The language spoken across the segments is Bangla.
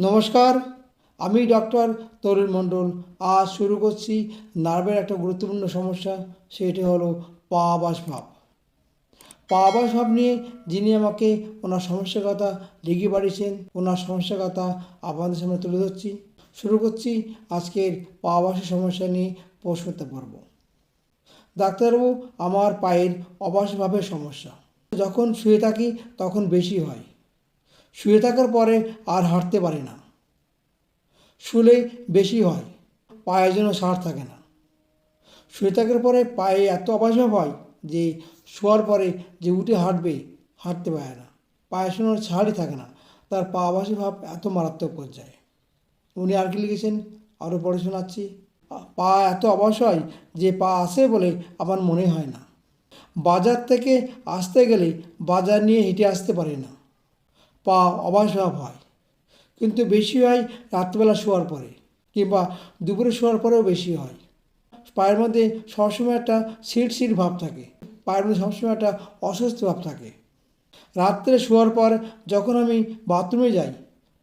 নমস্কার, আমি ডক্টর তরুণ মণ্ডল। আজ শুরু করছি নার্ভের একটা গুরুত্বপূর্ণ সমস্যা, সেটি হলো পা আবাস ভাব। পা আবাস ভাব নিয়ে যিনি আমাকে ওনার সমস্যার কথা লিখে পাঠিয়েছেন, ওনার সমস্যার কথা আপনাদের সামনে তুলে ধরছি। শুরু করছি আজকের পা বাসের সমস্যা নিয়ে প্রশ্ন করতে পারব। ডাক্তারবাবু, আমার পায়ের অবাসভাবের সমস্যা। যখন শুয়ে থাকি তখন বেশি হয়। শুয়ে থাকার পরে আর হাঁটতে পারি না। শুলে বেশি হয়, পায়ে যেন সার থাকে না। শুয়ে থাকার পরে পায়ে এত অবাসভাব হয় যে শোয়ার পরে যে উঠে হাঁটবে, হাঁটতে পারে না। পায়ে শোনার ছাড়ই থাকে না, তার পা আবাসী ভাব এত মারাত্মক পর্যায়ে। উনি আর কি লিখেছেন? আরও পড়ে শোনাচ্ছি। পা এত অবাস হয় যে পা আসে বলে আমার মনে হয় না। বাজার থেকে আসতে গেলে বাজার নিয়ে হেঁটে আসতে পারি না। পা অবাসভাব হয় কিন্তু বেশি হয় রাত্রিবেলা শোয়ার পরে, কিংবা দুপুরে শোয়ার পরেও বেশি হয়। পায়ের মধ্যে সবসময় একটা সিট সিট ভাব থাকে, পায়ের মধ্যে সবসময় একটা অস্বস্তি ভাব থাকে। রাত্রে শোয়ার পর যখন আমি বাথরুমে যাই,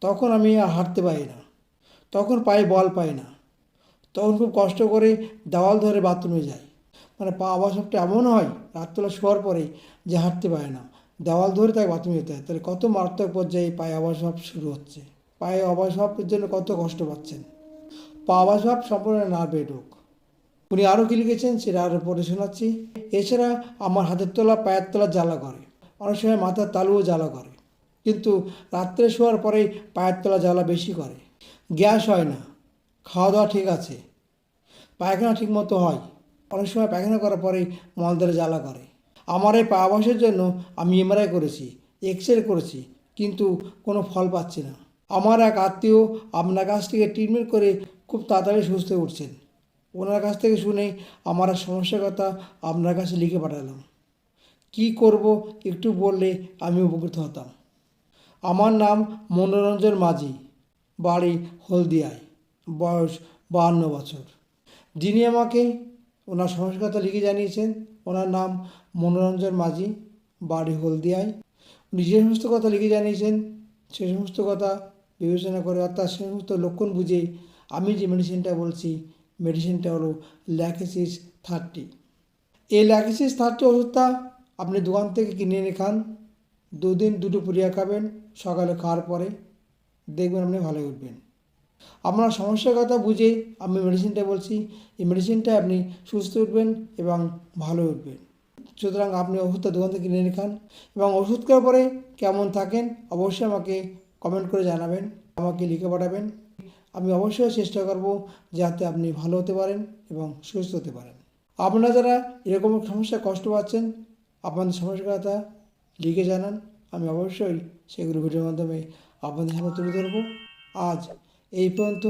তখন আমি আর হাঁটতে পারি না। তখন পায়ে বল পাই না। তখন খুব কষ্ট করে দেওয়াল ধরে বাথরুমে যাই। মানে পা আবাসবটা এমন হয় রাত্রবেলা শোয়ার পরে যে হাঁটতে পারে না। দেওয়াল ধরে তাকে বাথরুমে যেতে হয়। তাহলে কত মারাত্মক পর্যায়ে পায়ে আবাসভাব শুরু হচ্ছে? পায়ে অবাসভাবের জন্য কত কষ্ট পাচ্ছেন? পা আবাসভাব সম্পূর্ণ নার্ভে রোগ উনি আরও কী লিখেছেন সেটা আরও পড়ে শোনাচ্ছি। এছাড়া আমার হাতের তোলা, পায়ের তোলা জ্বালা করে। অনেক সময় মাথার তালুও জ্বালা করে। কিন্তু রাত্রে শোয়ার পরে পায়ের তোলা জ্বালা বেশি করে। গ্যাস হয় না। খাওয়া দাওয়া ঠিক আছে। পায়খানা ঠিক মতো হয়। অনেক সময় পায়খানা করার পরেই মলদ্বারে জ্বালা করে। আমার এই পা জন্য আমি এমআরআই করেছি এক্স রে করেছি, কিন্তু কোনো ফল পাচ্ছি না। আমার এক আত্মীয় আপনার কাছ থেকে ট্রিটমেন্ট করে খুব তাড়াতাড়ি সুস্থ উঠছেন। ওনার কাছ থেকে শুনে আমার সমস্যার কথা আপনার কাছে লিখে পাঠালাম। কি করব একটু বললে আমি উপকৃত হতাম। আমার নাম মনোরঞ্জন মাঝি, বাড়ি হলদিয়ায়, বয়স বাহান্ন বছর। যিনি আমাকে ওনার কথা লিখে জানিয়েছেন। ওনার নাম মনোরঞ্জন মাঝি, বাড়ি হলদিয়ায়। উনি যে সমস্ত কথা লিখে জানিয়েছেন, সে সমস্ত কথা বিবেচনা করে অর্থাৎ সে সমস্ত লক্ষণ বুঝে আমি যে মেডিসিনটা বলছি মেডিসিনটা হলো ল্যাকেসিস থার্টি এই ল্যাকেসিস থার্টি ওষুধটা আপনি দোকান থেকে কিনে এনে খান, দুদিন দুটো পুরিয়া খাবেন, সকালে খাওয়ার পরে দেখবেন আপনি ভালো উঠবেন। আপনার সমস্যার কথা বুঝে আমি মেডিসিনটা বলছি। এই মেডিসিনটা আপনি সুস্থ উঠবেন এবং ভালো উঠবেন। সুতরাং আপনি ওষুধটা দোকান থেকে কিনে খান এবং ওষুধ খাওয়ার পরে কেমন থাকেন অবশ্যই আমাকে কমেন্ট করে জানাবেন, আমাকে লিখে পাঠাবেন। আমি অবশ্যই চেষ্টা করব যাতে আপনি ভালো হতে পারেন এবং সুস্থ হতে পারেন। আপনারা যারা এরকম সমস্যা কষ্ট পাচ্ছেন, আপনাদের সমস্যার কথা লিখে জানান। আমি অবশ্যই সেগুলো ভিডিওর মাধ্যমে আপনাদের সামনে তুলে ধরবো। আজ এই পর্যন্ত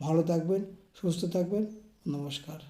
ভালো থাকবেন সুস্থ থাকবেন নমস্কার।